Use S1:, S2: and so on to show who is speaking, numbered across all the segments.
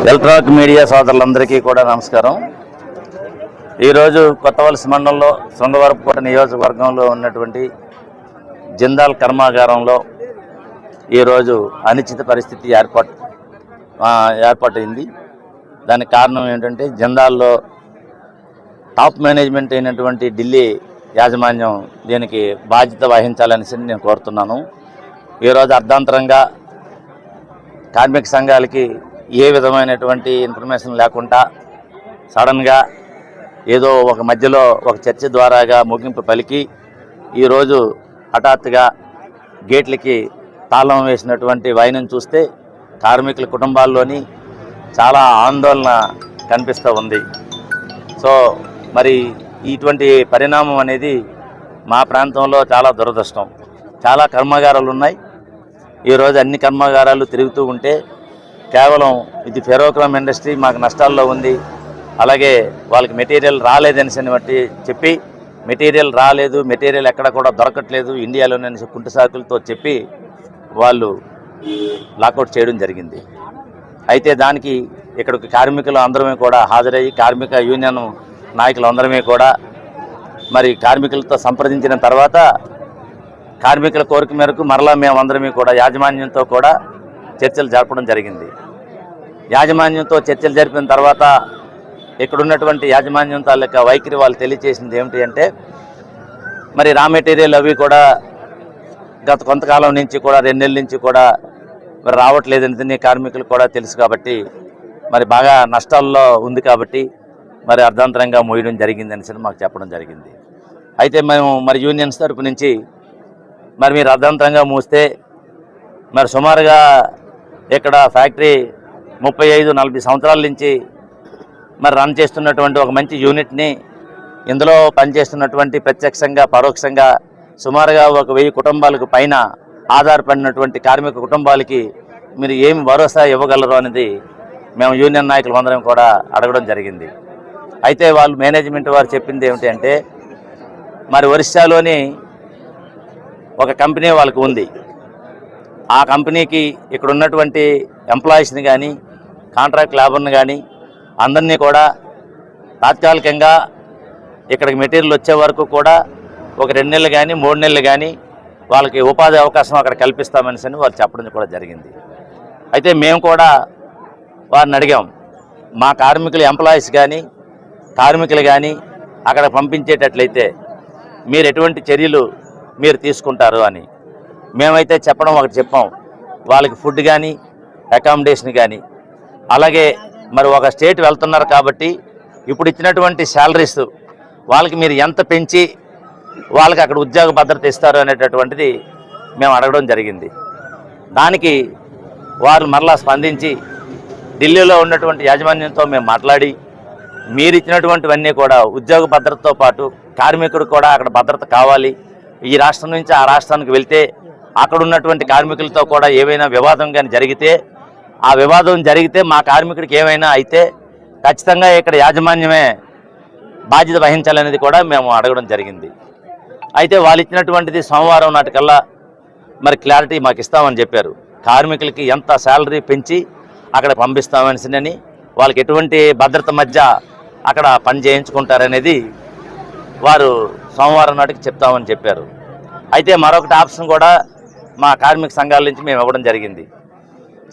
S1: Electronic media సోదరులందరికీ కూడా నమస్కారం. ఈరోజు కొత్తవలస మండలంలో శృంగవరపుకోట నియోజకవర్గంలో ఉన్నటువంటి జిందాల్ కర్మాగారంలో ఈరోజు అనిశ్చిత పరిస్థితి ఏర్పాటు ఏర్పాటైంది. దానికి కారణం ఏంటంటే జిందాల్లో టాప్ మేనేజ్మెంట్ అయినటువంటి ఢిల్లీ యాజమాన్యం దీనికి బాధ్యత వహించాలనేసి నేను కోరుతున్నాను. ఈరోజు అర్ధాంతరంగా కార్మిక సంఘాలకి ఏ విధమైనటువంటి ఇన్ఫర్మేషన్ లేకుండా సడన్గా ఏదో ఒక మధ్యలో ఒక చర్చ ద్వారాగా ముగింపు పలికి ఈరోజు హఠాత్తుగా గేట్లకి తాళం వేసినటువంటి వైనం చూస్తే కార్మికుల కుటుంబాల్లోని చాలా ఆందోళన కనిపిస్తూ ఉంది. సో మరి ఇటువంటి పరిణామం అనేది మా ప్రాంతంలో చాలా దురదృష్టం. చాలా కర్మాగారాలు ఉన్నాయి. ఈరోజు అన్ని కర్మాగారాలు తిరుగుతూ ఉంటే కేవలం ఇది ఫెరోక్రమ్ ఇండస్ట్రీ మాకు నష్టాల్లో ఉంది. అలాగే వాళ్ళకి మెటీరియల్ రాలేదనేసి బట్టి చెప్పి మెటీరియల్ రాలేదు మెటీరియల్ ఎక్కడ కూడా దొరకట్లేదు ఇండియాలోనే కుంటు సాకులతో చెప్పి వాళ్ళు లాకౌట్ చేయడం జరిగింది. అయితే దానికి ఇక్కడికి కార్మికులు అందరమే కూడా హాజరయ్యి కార్మిక యూనియన్ నాయకులు అందరమే కూడా మరి కార్మికులతో సంప్రదించిన తర్వాత కార్మికుల కోరిక మేరకు మరలా మేమందరమే కూడా యాజమాన్యంతో కూడా చర్చలు జరపడం జరిగింది. యాజమాన్యంతో చర్చలు జరిపిన తర్వాత ఇక్కడ ఉన్నటువంటి యాజమాన్యం తాలూకా వైఖరి వాళ్ళు తెలియచేసింది ఏమిటి అంటే మరి రా మెటీరియల్ అవి కూడా గత కొంతకాలం నుంచి కూడా రెండు నెలల నుంచి కూడా మరి రావట్లేదని కార్మికులు కూడా తెలుసు కాబట్టి మరి బాగా నష్టాల్లో ఉంది కాబట్టి మరి అర్ధాంతరంగా మోయడం జరిగింది అనేసి మాకు చెప్పడం జరిగింది. అయితే మేము మరి యూనియన్స్ తరపు నుంచి మరి మీరు అర్ధాంతరంగా మూస్తే మరి సుమారుగా ఇక్కడ ఫ్యాక్టరీ ముప్పై ఐదు నలభై సంవత్సరాల నుంచి మరి రన్ చేస్తున్నటువంటి ఒక మంచి యూనిట్ని ఇందులో పనిచేస్తున్నటువంటి ప్రత్యక్షంగా పరోక్షంగా సుమారుగా ఒక వెయ్యి కుటుంబాలకు పైన ఆధారపడినటువంటి కార్మిక కుటుంబాలకి మీరు ఏమి భరోసా ఇవ్వగలరు అనేది మేము యూనియన్ నాయకులు అందరం కూడా అడగడం జరిగింది. అయితే వాళ్ళు మేనేజ్మెంట్ వారు చెప్పింది ఏమిటి అంటే మరి ఒరిస్సాలోని ఒక కంపెనీ వాళ్ళకి ఉంది. ఆ కంపెనీకి ఇక్కడ ఉన్నటువంటి ఎంప్లాయీస్ని కానీ కాంట్రాక్ట్ లేబర్ని కానీ అందరినీ కూడా తాత్కాలికంగా ఇక్కడికి మెటీరియల్ వచ్చే వరకు కూడా ఒక రెండు నెలలు కానీ మూడు నెలలు కానీ వాళ్ళకి ఉపాధి అవకాశం అక్కడ కల్పిస్తామనేసి అని వాళ్ళు చెప్పడం కూడా జరిగింది. అయితే మేము కూడా వారిని అడిగాం మా కార్మికులు ఎంప్లాయీస్ కానీ కార్మికులు కానీ అక్కడ పంపించేటట్లయితే మీరు ఎటువంటి చర్యలు మీరు తీసుకుంటారు అని. మేమైతే చెప్పడం ఒకటి చెప్పాం. వాళ్ళకి ఫుడ్ కానీ అకామిడేషన్ కానీ అలాగే మరి ఒక స్టేట్ వెళ్తున్నారు కాబట్టి ఇప్పుడు ఇచ్చినటువంటి శాలరీస్ వాళ్ళకి మీరు ఎంత పెంచి వాళ్ళకి అక్కడ ఉద్యోగ భద్రత ఇస్తారు అనేటటువంటిది మేము అడగడం జరిగింది. దానికి వారు మరలా స్పందించి ఢిల్లీలో ఉన్నటువంటి యాజమాన్యంతో మేము మాట్లాడి మీరు ఇచ్చినటువంటివన్నీ కూడా ఉద్యోగ భద్రతతో పాటు కార్మికుడు కూడా అక్కడ భద్రత కావాలి. ఈ రాష్ట్రం నుంచి ఆ రాష్ట్రానికి వెళ్తే అక్కడ ఉన్నటువంటి కార్మికులతో కూడా ఏవైనా వివాదం కానీ జరిగితే ఆ వివాదం జరిగితే మా కార్మికుడికి ఏమైనా అయితే ఖచ్చితంగా ఇక్కడ యాజమాన్యమే బాధ్యత వహించాలనేది కూడా మేము అడగడం జరిగింది. అయితే వాళ్ళు ఇచ్చినటువంటిది సోమవారం నాటికల్లా మరి క్లారిటీ మాకు ఇస్తామని చెప్పారు. కార్మికులకి ఎంత శాలరీ పెంచి అక్కడ పంపిస్తామని వాళ్ళకి ఎటువంటి భద్రత మధ్య అక్కడ పని చేయించుకుంటారనేది వారు సోమవారం నాటికి చెప్తామని చెప్పారు. అయితే మరొకటి ఆప్షన్ కూడా మా కార్మిక సంఘాల నుంచి మేము ఇవ్వడం జరిగింది.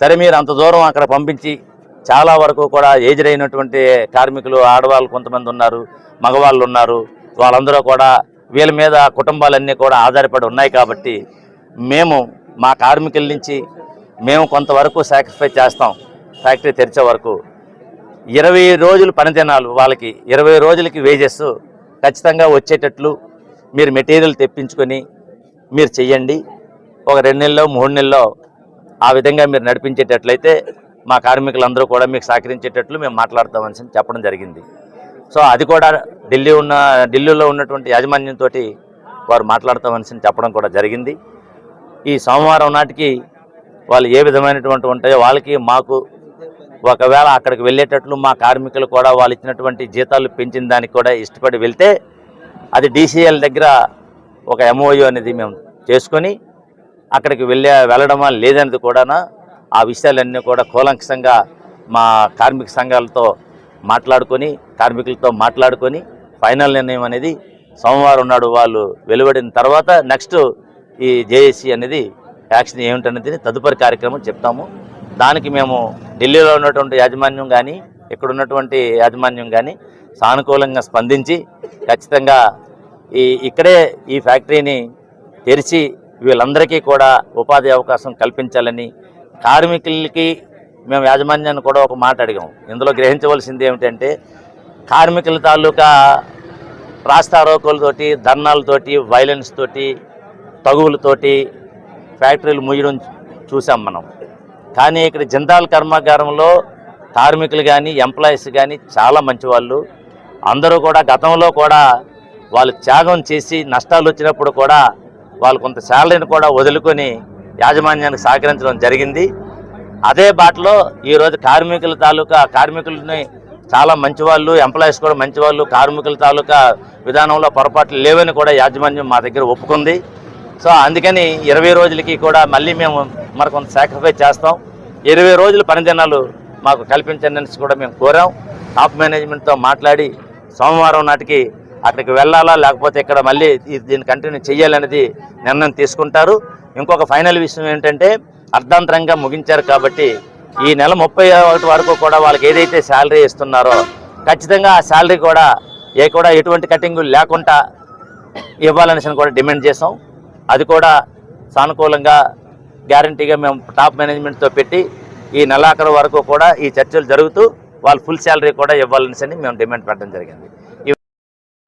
S1: సరే మీరు అంత దూరం అక్కడ పంపించి చాలా వరకు కూడా ఏజ్డ్ అయినటువంటి కార్మికులు ఆడవాళ్ళు కొంతమంది ఉన్నారు మగవాళ్ళు ఉన్నారు. వాళ్ళందరూ కూడా వీళ్ళ మీద కుటుంబాలన్నీ కూడా ఆధారపడి ఉన్నాయి కాబట్టి మేము మా కార్మికుల నుంచి మేము కొంతవరకు సాక్రిఫై చేస్తాం. ఫ్యాక్టరీ తెరిచే వరకు ఇరవై రోజులు పనిదినాలు వాళ్ళకి ఇరవై రోజులకి వేజెస్ ఖచ్చితంగా వచ్చేటట్లు మీరు మెటీరియల్ తెప్పించుకొని మీరు చెయ్యండి. ఒక రెండు నెలలో మూడు నెలల్లో ఆ విధంగా మీరు నడిపించేటట్లయితే మా కార్మికులందరూ కూడా మీకు సహకరించేటట్లు మేము మాట్లాడతామని చెప్పడం జరిగింది. సో అది కూడా ఢిల్లీ ఉన్న ఢిల్లీలో ఉన్నటువంటి యాజమాన్యంతో వారు మాట్లాడతామని చెప్పడం కూడా జరిగింది. ఈ సోమవారం నాటికి వాళ్ళు ఏ విధమైనటువంటి ఉంటాయో వాళ్ళకి మాకు ఒకవేళ అక్కడికి వెళ్ళేటట్లు మా కార్మికులు కూడా వాళ్ళు ఇచ్చినటువంటి జీతాలు పెంచిన దానికి కూడా ఇష్టపడి వెళ్తే అది డీసీఎల్ దగ్గర ఒక ఎంఓయూ అనేది మేము చేసుకొని అక్కడికి వెళ్ళే వెళ్ళడమా లేదన్నది కూడా ఆ విషయాలన్నీ కూడా కూలంకషంగా మా కార్మిక సంఘాలతో మాట్లాడుకొని కార్మికులతో మాట్లాడుకొని ఫైనల్ నిర్ణయం అనేది సోమవారం నాడు వాళ్ళు వెలువడిన తర్వాత నెక్స్ట్ ఈ జేఏసీ అనేది యాక్షన్ ఏమిటనేది తదుపరి కార్యక్రమం చెప్తాము. దానికి మేము ఢిల్లీలో ఉన్నటువంటి యాజమాన్యం కానీ ఇక్కడ ఉన్నటువంటి యాజమాన్యం కానీ సానుకూలంగా స్పందించి ఖచ్చితంగా ఈ ఇక్కడే ఈ ఫ్యాక్టరీని తెరిచి వీళ్ళందరికీ కూడా ఉపాధి అవకాశం కల్పించాలని కార్మికులకి మేము యాజమాన్యాన్ని కూడా ఒక మాట అడిగాం. ఇందులో గ్రహించవలసింది ఏమిటంటే కార్మికుల తాలూకా రాస్తారోకులతోటి ధర్నాలతోటి వైలెన్స్ తోటి తగువులతోటి ఫ్యాక్టరీలు ముయ్యడం చూసాం మనం. కానీ ఇక్కడ జిందాల్ కర్మాగారంలో కార్మికులు కానీ ఎంప్లాయీస్ కానీ చాలా మంచి వాళ్ళు అందరూ కూడా గతంలో కూడా వాళ్ళు త్యాగం చేసి నష్టాలు వచ్చినప్పుడు కూడా వాళ్ళు కొంత శాలరీని కూడా వదులుకొని యాజమాన్యానికి సహకరించడం జరిగింది. అదే బాటలో ఈరోజు కార్మికుల తాలూకా కార్మికులని చాలా మంచివాళ్ళు ఎంప్లాయీస్ కూడా మంచివాళ్ళు కార్మికుల తాలూకా విధానంలో పొరపాట్లు లేవని కూడా యాజమాన్యం మా దగ్గర ఒప్పుకుంది. సో అందుకని ఇరవై రోజులకి కూడా మళ్ళీ మేము మరి కొంత సాక్రిఫైస్ చేస్తాం. ఇరవై రోజుల పనిదినాలు మాకు కల్పించండి కూడా మేము కోరాం. టాప్ మేనేజ్మెంట్తో మాట్లాడి సోమవారం నాటికి అక్కడికి వెళ్ళాలా లేకపోతే ఇక్కడ మళ్ళీ దీన్ని కంటిన్యూ చేయాలనేది నిర్ణయం తీసుకుంటారు. ఇంకొక ఫైనల్ విషయం ఏంటంటే అర్ధాంతరంగా ముగించారు కాబట్టి ఈ నెల ముప్పై ఒకటి వరకు కూడా వాళ్ళకి ఏదైతే శాలరీ ఇస్తున్నారో ఖచ్చితంగా ఆ శాలరీ కూడా ఏ కూడా ఎటువంటి కటింగ్ లేకుండా ఇవ్వాలనేసి కూడా డిమాండ్ చేసాం అది కూడా సానుకూలంగా గ్యారంటీగా మేము టాప్ మేనేజ్మెంట్తో పెట్టి ఈ నెలాఖరు వరకు కూడా ఈ చర్చలు జరుగుతూ వాళ్ళు ఫుల్ శాలరీ కూడా ఇవ్వాలనేసి మేము డిమాండ్ పెట్టడం జరిగింది.